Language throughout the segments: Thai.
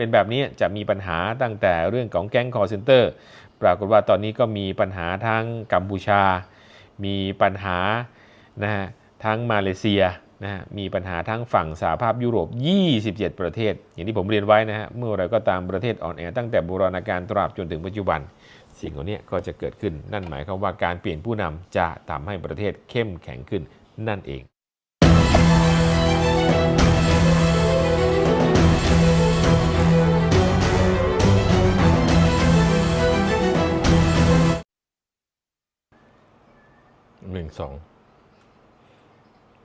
เป็นแบบนี้จะมีปัญหาตั้งแต่เรื่องของแก๊งคอร์เซนเตอร์ปรากฏว่าตอนนี้ก็มีปัญหาทั้งกัมพูชา มีปัญหานะฮะทั้งมาเลเซียนะฮะมีปัญหาทั้งฝั่งสหภาพยุโรป 27 ประเทศ อย่างที่ผมเรียนไว้นะฮะเมื่อไรก็ตามประเทศอ่อนแอตั้งแต่โบราณกาลตราบจนถึงปัจจุบัน สิ่งเหล่านี้ก็จะเกิดขึ้นนั่นหมายความว่าการเปลี่ยนผู้นำจะทำให้ประเทศเข้มแข็งขึ้นนั่นเอง หนึ่งสอง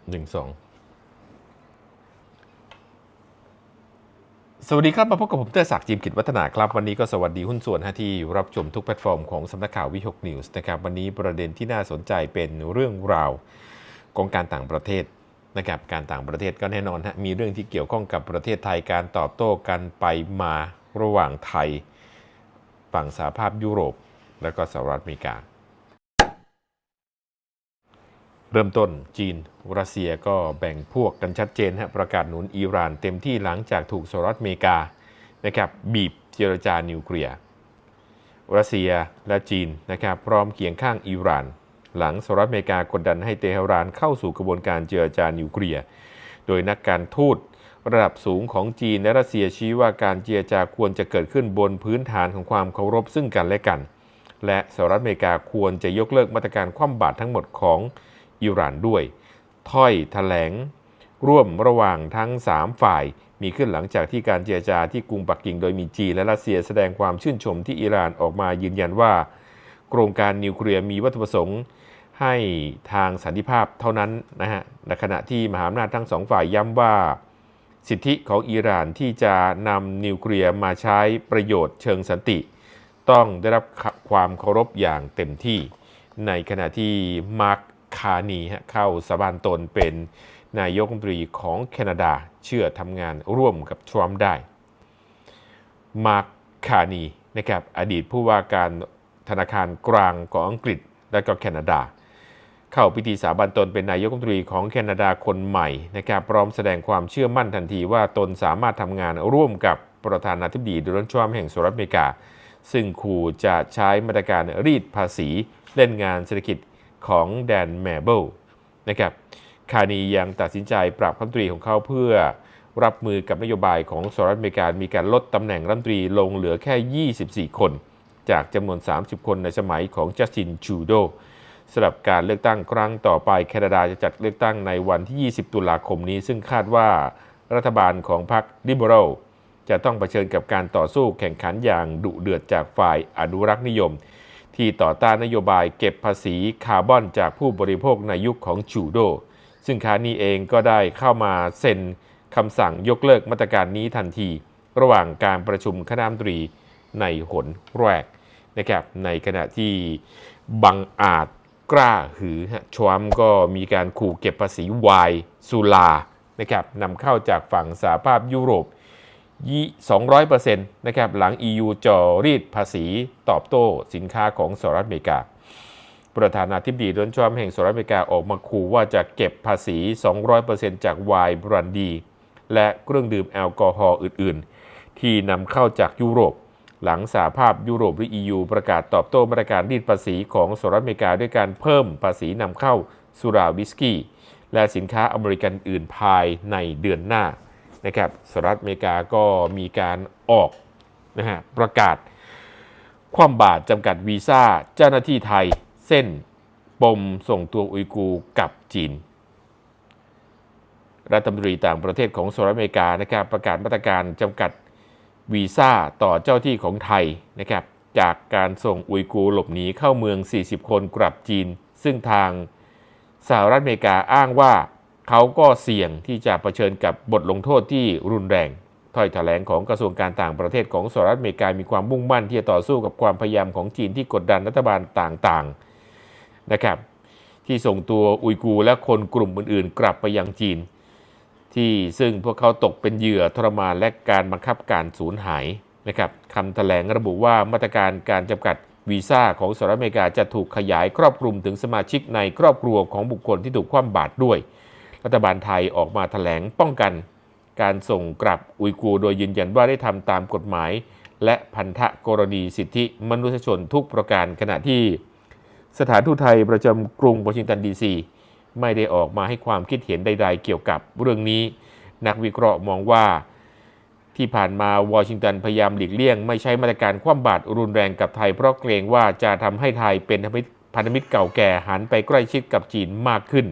หนึ่งสองสวัสดีครับ มาพบกับผมเตอร์ศักดิ์จิมกิจวัฒนาครับ วันนี้ก็สวัสดีหุ้นส่วนที่รับชมทุกแพลตฟอร์มของสำนักข่าววิหกนิวส์นะครับ วันนี้ประเด็นที่น่าสนใจเป็นเรื่องราวของการต่างประเทศนะครับการต่างประเทศก็แน่นอนฮะมีเรื่องที่เกี่ยวข้องกับประเทศไทยการตอบโต้กันไปมาระหว่างไทย ฝั่งสหภาพยุโรป และก็สหรัฐอเมริกา เริ่มต้นจีน รัสเซียก็แบ่งพวกกันชัดเจนฮะประกาศหนุนอิหร่านเต็มที่หลังจากถูกสหรัฐอเมริกานะครับบีบเจรจานิวเคลียร์รัสเซียและจีนนะครับพร้อมเคียงข้างอิหร่าน หลังสหรัฐอเมริกากดดันให้เตหะรานเข้าสู่กระบวนการเจรจานิวเคลียร์โดยนักการทูตระดับสูงของจีนและรัสเซียชี้ว่าการเจรจาควรจะเกิดขึ้นบนพื้นฐานของความเคารพซึ่งกันและกัน และสหรัฐอเมริกาควรจะยกเลิกมาตรการคว่ำบาตรทั้งหมดของ อิหร่านด้วย ถ้อยแถลงร่วมระหว่างทั้ง 3 ฝ่ายมีขึ้นหลังจากที่การเจรจาที่กรุงปักกิ่งโดยมีจีนและรัสเซียแสดงความชื่นชมที่อิหร่านออกมายืนยันว่า โครงการนิวเคลียร์มีวัตถุประสงค์ให้ทางสันติภาพเท่านั้นนะฮะในขณะที่มหาอำนาจทั้งสองฝ่ายย้ำว่า สิทธิของอิหร่านที่จะนำนิวเคลียร์มาใช้ประโยชน์เชิงสันติ ต้องได้รับความเคารพอย่างเต็มที่ ในขณะที่มาร์ค คานีเข้าสาบานตนเป็นนายกรัฐมนตรีของแคนาดาเชื่อทำงานร่วมกับทรัมป์ได้ มาร์คคานีนะครับอดีตผู้ว่าการธนาคารกลางของอังกฤษและก็แคนาดา เข้าพิธีสาบานตนเป็นนายกรัฐมนตรีของแคนาดาคนใหม่นะครับพร้อมแสดงความเชื่อมั่นทันทีว่าตนสามารถทำงานร่วมกับประธานาธิบดีโดนัลด์ทรัมป์แห่งสหรัฐอเมริกา ซึ่งขู่จะใช้มาตรการรีดภาษีเล่นงานเศรษฐกิจ ของแดนแมเบิลนะครับคานียังตัดสินใจปรับรัฐมนตรีของเขาเพื่อรับมือกับนโยบายของสหรัฐอเมริกา มีการลดตำแหน่งรัฐมนตรีลงเหลือแค่ 24 คน จากจำนวน 30 คนในสมัยของจัสตินชูโดสำหรับการเลือกตั้งครั้งต่อไปแคนาดาจะจัดเลือกตั้งในวันที่ 20 ตุลาคมนี้ ซึ่งคาดว่ารัฐบาลของพรรคลิเบอรัลจะต้องเผชิญกับการต่อสู้แข่งขันอย่างดุเดือดจากฝ่ายอนุรักษ์นิยม ที่ต่อต้านนโยบายเก็บภาษีคาร์บอนจากผู้บริโภคในยุคของชูโด ซึ่งคานีเองก็ได้เข้ามาเซ็นคำสั่งยกเลิกมาตรการนี้ทันที ระหว่างการประชุมคณะมนตรีในหนแรกนะครับในขณะที่บังอาจกล้าหือชวมก็มีการขู่เก็บภาษีวายสุลานะครับนำเข้าจากฝั่งสหภาพยุโรป 200%นะครับหลัง EU จ่อรีดภาษีตอบโต้สินค้าของสหรัฐอเมริกา ประธานาธิบดีโดนัลด์ทรัมป์แห่งสหรัฐอเมริกาออกมาขู่ว่าจะเก็บภาษี 200%จากไวน์บรันดี และเครื่องดื่มแอลกอฮอล์อื่น ๆ ที่นำเข้าจากยุโรป หลังสหภาพยุโรปหรือ EU ประกาศตอบโต้มาตรการรีดภาษีของสหรัฐอเมริกาด้วยการเพิ่มภาษีนำเข้าสุราวิสกี้และสินค้าอเมริกันอื่นภายในเดือนหน้า นะครับสหรัฐอเมริกาก็มีการออกนะฮะประกาศ ความบาตรจำกัดวีซ่าเจ้าหน้าที่ไทยเส้นปมส่งตัวอุยกูกับจีน รัฐมนตรีต่างประเทศของสหรัฐอเมริกานะครับประกาศมาตรการจำกัดวีซ่าต่อเจ้าที่ของไทยนะครับจากการส่งอุยกูหลบหนีเข้าเมือง 40 คนกลับจีน ซึ่งทางสหรัฐอเมริกาอ้างว่า เขาก็เสี่ยงที่จะะเผชิญกับบทลงโทษที่รุนแรงถ้อยแถลงของกระทรวงการต่างประเทศของสหรัฐอเมริกา มีความมุ่งมั่นที่จะต่อสู้กับความพยายามของจีนที่กดดันรัฐบาลต่างๆนะครับที่ส่งตัวอุยกูและคนกลุ่มอื่นๆ กลับไปยังจีน ที่ซึ่งพวกเขาตกเป็นเหยื่อทรมานและการบังคับการสูญหายนะครับคำแถลงระบุว่ามาตรการการจำกัดวีซ่าของสหรัฐอเมริกาจะถูกขยายครอบคลุมถึงสมาชิกในครอบครัวของบุคคลที่ถูกคว่ำบาตรด้วย รัฐบาลไทยออกมาถแถลงป้องกัน การส่งกลับอุยกูโดยยืนยันว่าได้ทำตามกฎหมาย และพันธะกรณีสิทธิมนุษยชนทุกประการขณะที่ สถานทูตไทยประจำกรุงวอชิงตันดีซีไม่ได้ออกมาให้ความคิดเห็นใด ๆ เกี่ยวกับเรื่องนี้ นักวิเคราะห์มองว่าที่ผ่านมาวอชิงตันพยายามหลีกเลี่ยง ไม่ใช้มาตรการคว่ำบาตรรุนแรงกับไทย เพราะเกรงว่าจะทำให้ไทยเป็นพันธมิตรเก่าแก่หันไปใกล้ชิดกับจีนมากขึ้น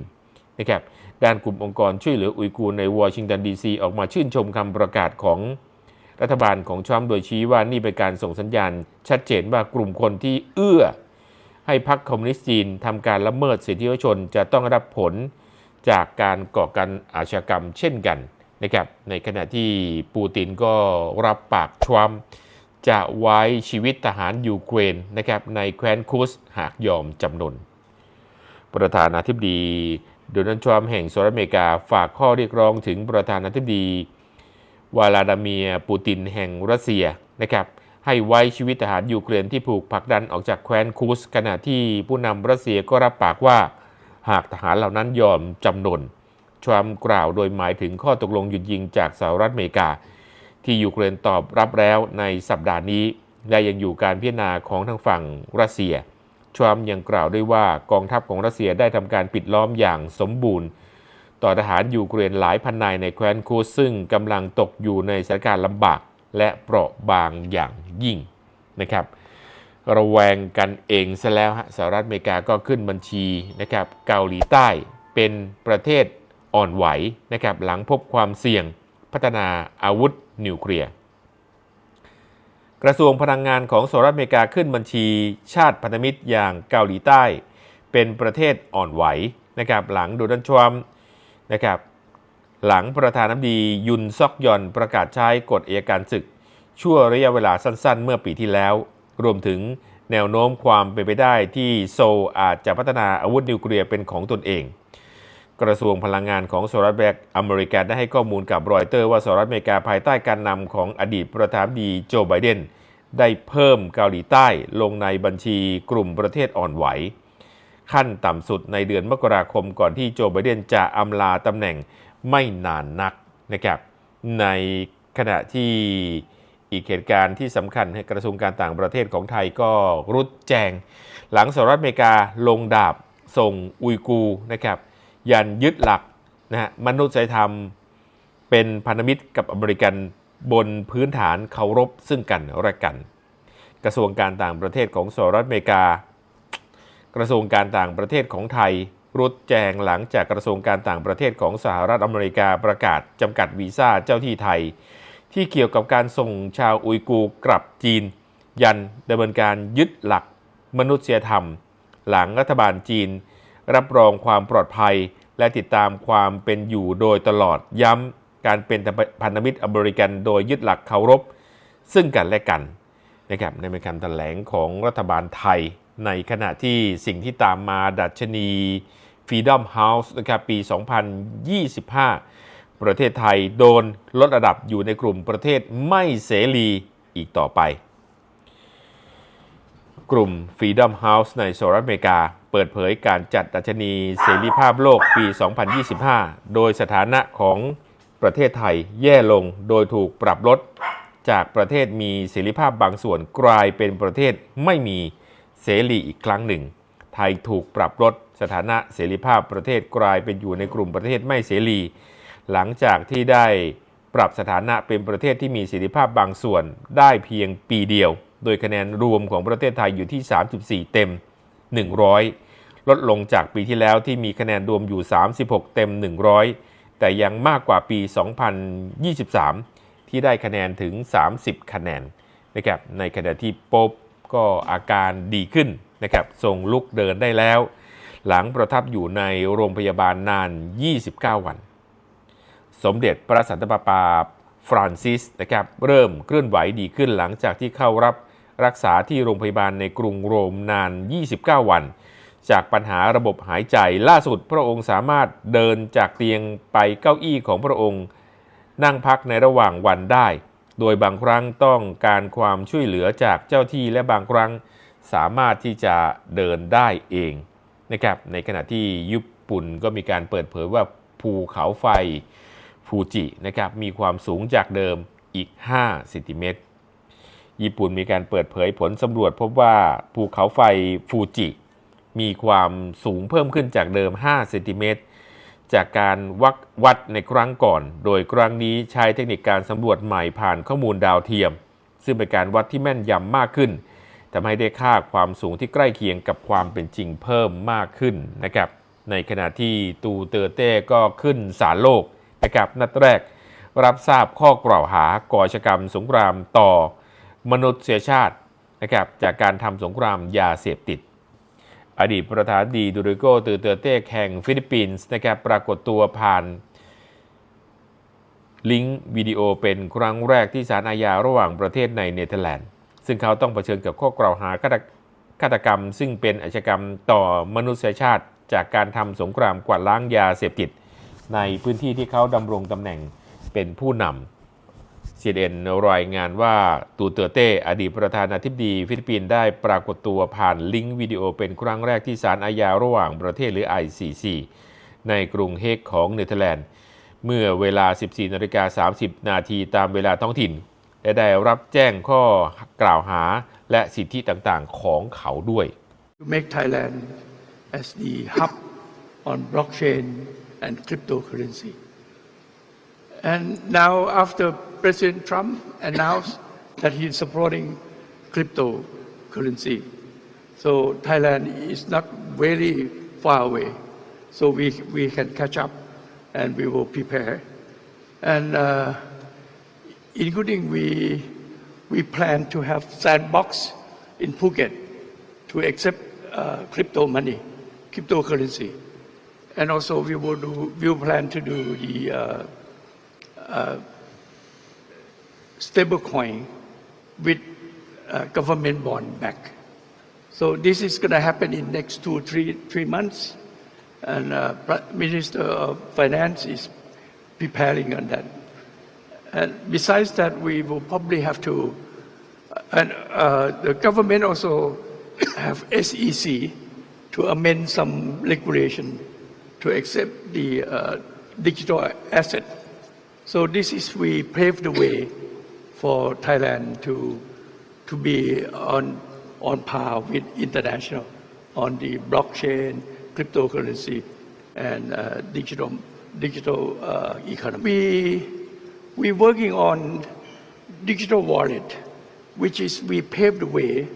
นะครับ ด้านกลุ่มองค์กรช่วยเหลืออุยกูร์ในวอชิงตันดีซีออกมาชื่นชมคำประกาศของรัฐบาลของทรัมป์โดยชี้ว่านี่เป็นการส่งสัญญาณ ชัดเจนว่ากลุ่มคนที่เอื้อ ให้พรรคคอมมิวนิสต์จีนทำการละเมิดสิทธิมนุษยชนจะต้องรับผลจากการก่อการอาชญากรรมเช่นกันนะครับในขณะที่ปูตินก็รับปากทรัมป์จะไว้ชีวิตทหารยูเครนนะครับในแคว้นคุสหากยอมจำนนประธานาธิบดี โดนัลด์ทรัมป์แห่งสหรัฐอเมริกาฝากข้อเรียกร้องถึงประธานาธิบดี วลาดาเมียปูตินแห่งรัสเซียนะครับให้ไว้ชีวิตทหารยูเครนที่ถูกผลักดันออกจากแคว้นคุสขณะที่ผู้นำรัสเซียก็รับปากว่า หากทหารเหล่านั้นยอมจำนนทรัมป์กล่าวโดยหมายถึงข้อตกลงหยุดยิงจากสหรัฐอเมริกา ที่ยูเครนตอบรับแล้วในสัปดาห์นี้และยังอยู่การพิจารณาของทางฝั่งรัสเซีย ทรัมป์ยังกล่าวด้วยว่ากองทัพของรัสเซียได้ทำการปิดล้อมอย่างสมบูรณ์ ต่อทหารยูเครนหลายพันนายในแคว้นคูซึ่งกำลังตกอยู่ในสถานการณ์ลำบากและเปราะบางอย่างยิ่งนะครับระแวงกันเองซะแล้วฮะสหรัฐอเมริกาก็ขึ้นบัญชีนะครับเกาหลีใต้เป็นประเทศอ่อนไหวนะครับหลังพบความเสี่ยงพัฒนาอาวุธนิวเคลียร์ กระทรวงพลังงานของสหรัฐอเมริกาขึ้นบัญชีชาติพันธมิตรอย่างเกาหลีใต้ เป็นประเทศอ่อนไหวนะครับหลังโดนัลด์ทรัมป์นะครับหลังประธานาธิบดียุนซอกยอนประกาศใช้กฎเอยการศึก ชั่วระยะเวลาสั้นๆ เมื่อปีที่แล้ว รวมถึงแนวโน้มความเป็นไปได้ที่โซลอาจจะพัฒนาอาวุธนิวเคลียร์เป็นของตนเอง กระทรวงพลังงานของสหรัฐอเมริกาได้ให้ข้อมูลกับรอยเตอร์ว่าสหรัฐอเมริกาภายใต้การนำของอดีตประธานาธิบดีโจไบเดนได้เพิ่มเกาหลีใต้ลงในบัญชีกลุ่มประเทศอ่อนไหว ขั้นต่ำสุดในเดือนมกราคมก่อนที่โจไบเดนจะอำลาตำแหน่งไม่นานนักนะครับในขณะที่อีกเหตุการณ์ที่สำคัญให้กระทรวงการต่างประเทศของไทยก็รุดแจง หลังสหรัฐอเมริกาลงดาบส่งอุยกูร์นะครับ ยันยึดหลักนะฮะมนุษยธรรมเป็นพันธมิตรกับอเมริกันบนพื้นฐานเคารพซึ่งกันและกัน กระทรวงการต่างประเทศของสหรัฐอเมริกา กระทรวงการต่างประเทศของไทยรุดแจงหลังจากกระทรวงการต่างประเทศของสหรัฐอเมริกาประกาศจำกัดวีซ่าเจ้าที่ไทย ที่เกี่ยวกับการส่งชาวอุยกูร์กลับจีน ยันดำเนินการยึดหลักมนุษยธรรม หลังรัฐบาลจีน รับรองความปลอดภัย และติดตามความเป็นอยู่โดยตลอดย้ำการเป็นพันธมิตรอเมริกันโดยยึดหลักเคารพ ซึ่งกันและกันนะครับในเป็นคำแถลงของรัฐบาลไทย ในขณะที่สิ่งที่ตามมาดัชนี Freedom House นะครับปี 2025 ประเทศไทยโดนลดระดับอยู่ในกลุ่มประเทศไม่เสรีอีกต่อไป กลุ่ม Freedom House ในสหรัฐอเมริกา เปิดเผยการจัดดัชนีเสรีภาพโลกปี 2025 โดยสถานะของประเทศไทยแย่ลงโดยถูกปรับลด จากประเทศมีเสรีภาพบางส่วนกลายเป็นประเทศไม่มีเสรีอีกครั้งหนึ่ง ไทยถูกปรับลดสถานะเสรีภาพประเทศกลายเป็นอยู่ในกลุ่มประเทศไม่เสรี หลังจากที่ได้ปรับสถานะเป็นประเทศที่มีเสรีภาพบางส่วนได้เพียงปีเดียว โดยคะแนนรวมของประเทศไทยอยู่ที่ 34 เต็ม 100 ลดลงจากปีที่แล้วที่มีคะแนนรวมอยู่ 36 เต็ม 100 แต่ยังมากกว่าปี 2023 ที่ได้คะแนนถึง 30 คะแนนนะครับในขณะที่โป๊บก็อาการดีขึ้นนะครับส่งลุกเดินได้แล้ว หลังประทับอยู่ในโรงพยาบาลนาน 29 วัน สมเด็จพระสันตะปาปาฟรานซิสนะครับเริ่มเคลื่อนไหวดีขึ้นหลังจากที่เข้ารับ รักษาที่โรงพยาบาลในกรุงโรมนาน 29 วัน จากปัญหาระบบหายใจล่าสุดพระองค์สามารถเดินจากเตียงไปเก้าอี้ของพระองค์ นั่งพักในระหว่างวันได้ โดยบางครั้งต้องการความช่วยเหลือจากเจ้าที่และบางครั้งสามารถที่จะเดินได้เองนะครับในขณะที่ญี่ปุ่นก็มีการเปิดเผยว่าภูเขาไฟฟูจินะครับมีความสูงจากเดิมอีก 5 เซนติเมตร ญี่ปุ่นมีการเปิดเผยผลสำรวจพบว่าภูเขาไฟฟูจิ มีความสูงเพิ่มขึ้นจากเดิม 5 เซนติเมตร จากการวัดวัดในครั้งก่อน โดยครั้งนี้ใช้เทคนิคการสำรวจใหม่ผ่านข้อมูลดาวเทียม ซึ่งเป็นการวัดที่แม่นยำมากขึ้นทำให้ได้ค่าความสูงที่ใกล้เคียงกับความเป็นจริงเพิ่มมากขึ้นนะครับ ในขณะที่ตูเตอร์เต้ก็ขึ้นศาลโลกนะครับนัดแรกรับทราบข้อกล่าวหาก่อชกรรมสงครามต่อ มนุษยชาตินะครับจากการทำสงครามยาเสพติด อดีตประธานดีดูริโกตูเตอร์เต้แห่งฟิลิปปินส์นะครับปรากฏตัวผ่านลิงก์วิดีโอเป็นครั้งแรกที่ศาลอาญาระหว่างประเทศในเนเธอร์แลนด์ ซึ่งเขาต้องเผชิญกับข้อกล่าวหาฆาตฆาตกรรม ซึ่งเป็นอาชญากรรมต่อมนุษยชาติจากการทำสงครามกวาดล้างยาเสพติด ในพื้นที่ที่เขาดำรงตำแหน่งเป็นผู้นำ CNN รายงานว่าตูเตอร์เต้อดีตประธานาธิบดีฟิลิปปินส์ได้ปรากฏตัวผ่านลิงก์วิดีโอเป็นครั้งแรกที่ศาลอาญาระหว่างประเทศหรือ ICC ในกรุงเฮกของเนเธอร์แลนด์ เมื่อเวลา 14นาฬิกา30 นาทีตามเวลาท้องถิ่น และได้รับแจ้งข้อกล่าวหาและสิทธิต่างๆของเขาด้วย to make Thailand as the hub on blockchain and cryptocurrency. And now, after President Trump announced that he's supporting cryptocurrency, so Thailand is not very far away. So we, we can catch up and we will prepare. And uh, including we, we plan to have sandbox in Phuket to accept uh, crypto money, cryptocurrency. And also we will do, we plan to do the uh, uh, stable coin with uh, government bond back. So this is going to happen in next two, three, three months. And uh, Minister of Finance is preparing on that. And besides that, we will probably have to, and uh, the government also have SEC to amend some regulation to accept the uh, digital asset. So this is, we pave the way for Thailand to, to be on, on par with international on the blockchain, cryptocurrency, and uh, digital, digital uh, economy. We, we're working on digital wallet, which is we paved the way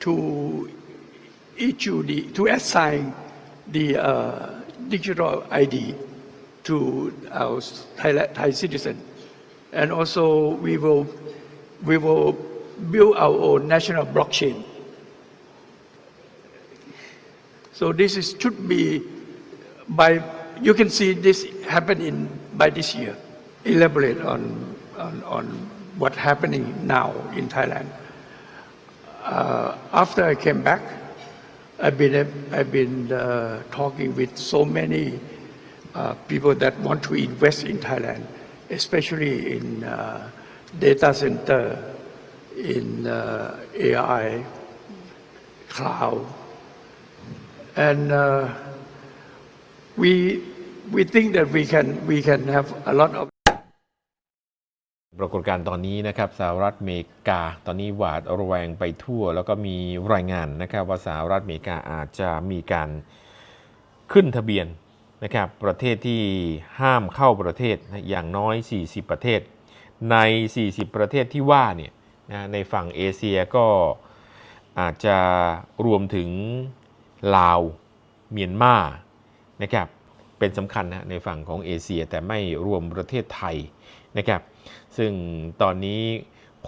to issue the, to assign the uh, digital ID to our Thai, Thai citizen. And also we will, we will build our own national blockchain. So this is, should be by, you can see this happen in, by this year. Elaborate on, on, on what happening now in Thailand. Uh, after I came back, I've been, I've been uh, talking with so many uh, people that want to invest in Thailand, especially in uh, data center, in uh, AI, cloud, and uh, we we think that we can we can have a lot of ปรากฏการณ์ตอนนี้นะครับสหรัฐอเมริกาตอนนี้หวาดระแวงไปทั่ว แล้วก็มีรายงานนะครับว่าสหรัฐอเมริกาอาจจะมีการขึ้นทะเบียน นะครับประเทศที่ห้ามเข้าประเทศนะอย่างน้อย 40 ประเทศ ใน 40 ประเทศที่ว่าเนี่ยนะในฝั่งเอเชียก็อาจจะรวมถึงลาวเมียนมานะครับเป็นสำคัญนะในฝั่งของเอเชียแต่ไม่รวมประเทศไทยนะครับซึ่งตอนนี้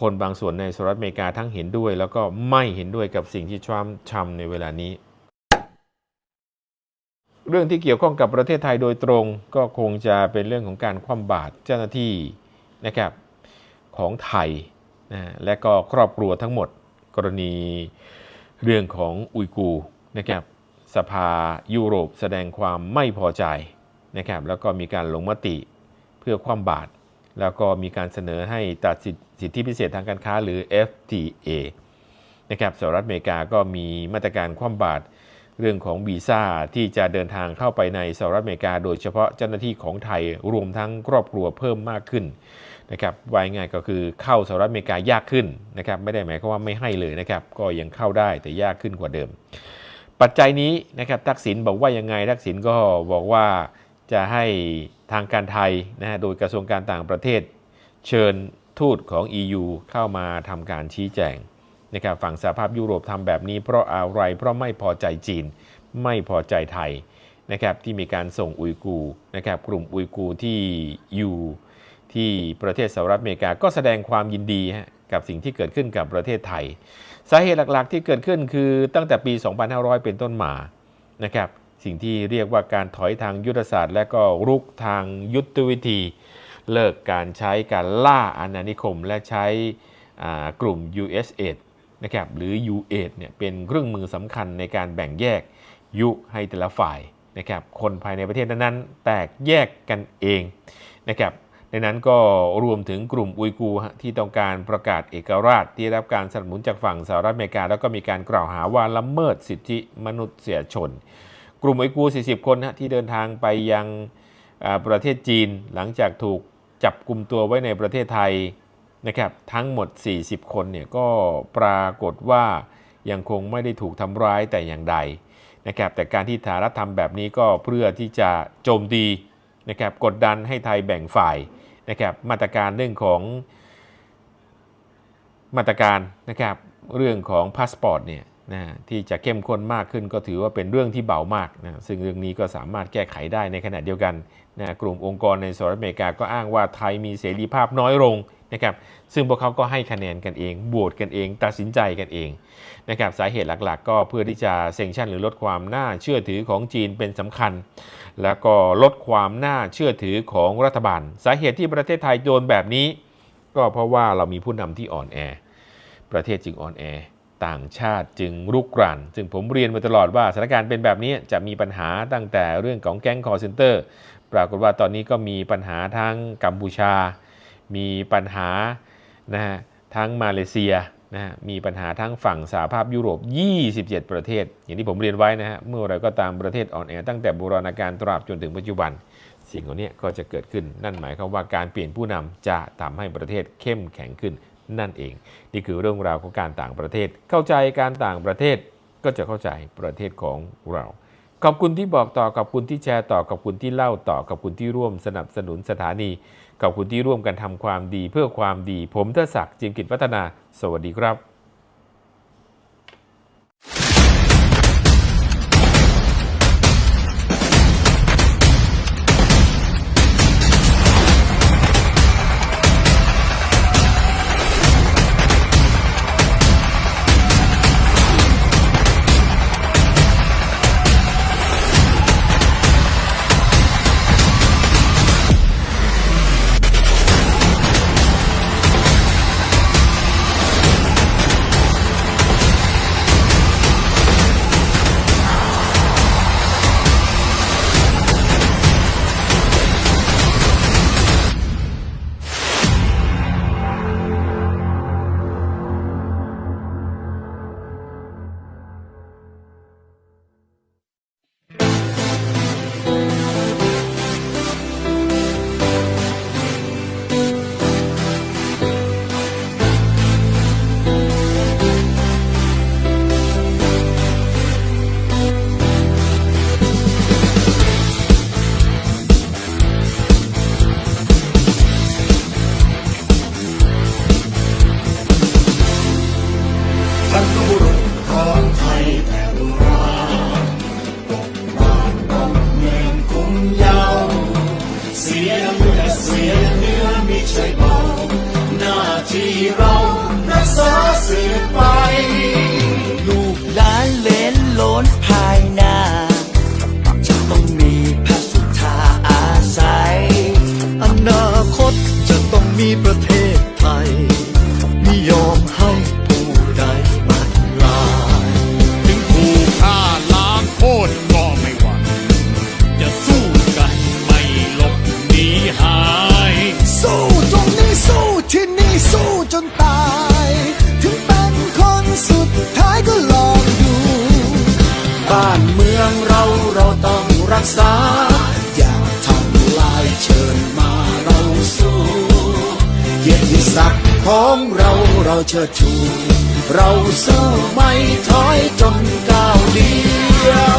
คนบางส่วนในสหรัฐอเมริกาทั้งเห็นด้วย แล้วก็ไม่เห็นด้วยกับสิ่งที่ทรัมป์ทำในเวลานี้ เรื่องที่เกี่ยวข้องกับประเทศไทยโดยตรงก็คงจะเป็นเรื่องของการคว่ำบาตรเจ้าหน้าที่นะครับของไทยนะและก็ครอบครัวทั้งหมดกรณีเรื่องของอุยกูร์นะครับสภายุโรปแสดงความไม่พอใจนะครับแล้วก็มีการลงมติเพื่อคว่ำบาตรแล้วก็มีการเสนอให้ตัดสิทธิสิทธิพิเศษทางการค้าหรือ FTA นะครับสหรัฐอเมริกาก็มีมาตรการคว่ำบาตร เรื่องของวีซ่าที่จะเดินทางเข้าไปในสหรัฐอเมริกา โดยเฉพาะเจ้าหน้าที่ของไทยรวมทั้งครอบครัวเพิ่มมากขึ้นนะครับวายง่ายก็คือเข้าสหรัฐอเมริกายากขึ้นนะครับไม่ได้หมายความว่าไม่ให้เลยนะครับก็ยังเข้าได้แต่ยากขึ้นกว่าเดิม ปัจจัยนี้นะครับทักษิณบอกว่ายังไงทักษิณก็บอกว่าจะให้ทางการไทยนะฮะโดยกระทรวงการต่างประเทศ เชิญทูตของ EU เข้ามาทำการชี้แจง นะครับฝั่งสหภาพยุโรปทำแบบนี้เพราะอะไรเพราะไม่พอใจจีน ไม่พอใจไทยนะครับที่มีการส่งอุยกูนะครับกลุ่มอุยกูที่อยู่ที่ประเทศสหรัฐอเมริกาก็แสดงความยินดีกับสิ่งที่เกิดขึ้นกับประเทศไทย สาเหตุหลักๆ ที่เกิดขึ้นคือตั้งแต่ปี 2500 เป็นต้นมานะครับสิ่งที่เรียกว่าการถอยทางยุทธศาสตร์ และก็รุกทางยุทธวิธี เลิกการใช้การล่าอาณานิคม และใช้กลุ่ม US8 นะครับหรือ U8 เนี่ยเป็นเครื่องมือสำคัญในการแบ่งแยกยุให้แต่ละฝ่ายนะครับคนภายในประเทศนั้นๆ แตกแยกกันเองนะครับในนั้นก็รวมถึงกลุ่มอุยกูร์ที่ต้องการประกาศเอกราช ที่ได้รับการสนับสนุนจากฝั่งสหรัฐอเมริกา แล้วก็มีการกล่าวหาว่าละเมิดสิทธิมนุษยชน กลุ่มอุยกูร์40 คนฮะที่เดินทางไปยังประเทศจีน หลังจากถูกจับกลุ่มตัวไว้ในประเทศไทย นะครับทั้งหมด 40 คนเนี่ยก็ปรากฏว่ายังคงไม่ได้ถูกทำร้ายแต่อย่างใดนะครับแต่การที่สหรัฐทำแบบนี้ก็เพื่อที่จะโจมตีนะครับกดดันให้ไทยแบ่งฝ่ายนะครับมาตรการเรื่องของมาตรการนะครับเรื่องของพาสปอร์ตเนี่ยนะที่จะเข้มข้นมากขึ้นก็ถือว่าเป็นเรื่องที่เบามากนะซึ่งเรื่องนี้ก็สามารถแก้ไขได้ในขณะเดียวกันนะกลุ่มองค์กรในสหรัฐอเมริกาก็อ้างว่าไทยมีเสรีภาพน้อยลง นะครับซึ่งพวกเขาก็ให้คะแนนกันเองโหวตกันเอง ตัดสินใจกันเองนะครับสาเหตุหลักๆ ก็เพื่อที่จะเซ็งชันหรือลดความน่าเชื่อถือของจีนเป็นสำคัญ แล้วก็ลดความน่าเชื่อถือของรัฐบาล สาเหตุที่ประเทศไทยโดนแบบนี้ ก็เพราะว่าเรามีผู้นำที่อ่อนแอ ประเทศจึงอ่อนแอ ต่างชาติจึงรุกรานซึ่งผมเรียนมาตลอดว่าสถานการณ์เป็นแบบนี้จะมีปัญหาตั้งแต่เรื่องของแก๊งคอร์เซนเตอร์ปรากฏว่าตอนนี้ก็มีปัญหาทั้งกัมพูชา มีปัญหานะฮะทั้งมาเลเซียนะฮะมีปัญหาทั้งฝั่งสหภาพยุโรป 27 ประเทศ อย่างที่ผมเรียนไว้นะฮะเมื่อไรก็ตามประเทศอ่อนแอตั้งแต่โบราณกาลตราบจนถึงปัจจุบัน สิ่งเหล่านี้ก็จะเกิดขึ้นนั่นหมายความว่าการเปลี่ยนผู้นำจะทำให้ประเทศเข้มแข็งขึ้นนั่นเอง นี่คือเรื่องราวของการต่างประเทศ เข้าใจการต่างประเทศก็จะเข้าใจประเทศของเรา ขอบคุณที่บอกต่อขอบคุณที่แชร์ต่อขอบคุณที่เล่าต่อขอบคุณที่ร่วมสนับสนุนสถานีขอบคุณที่ร่วมกันทำความดีเพื่อความดี ผมเทดศักดิ์จิมกิจวัฒนา สวัสดีครับ เชิดชู เราสู้ไม่ถอยจนก้าวเดียว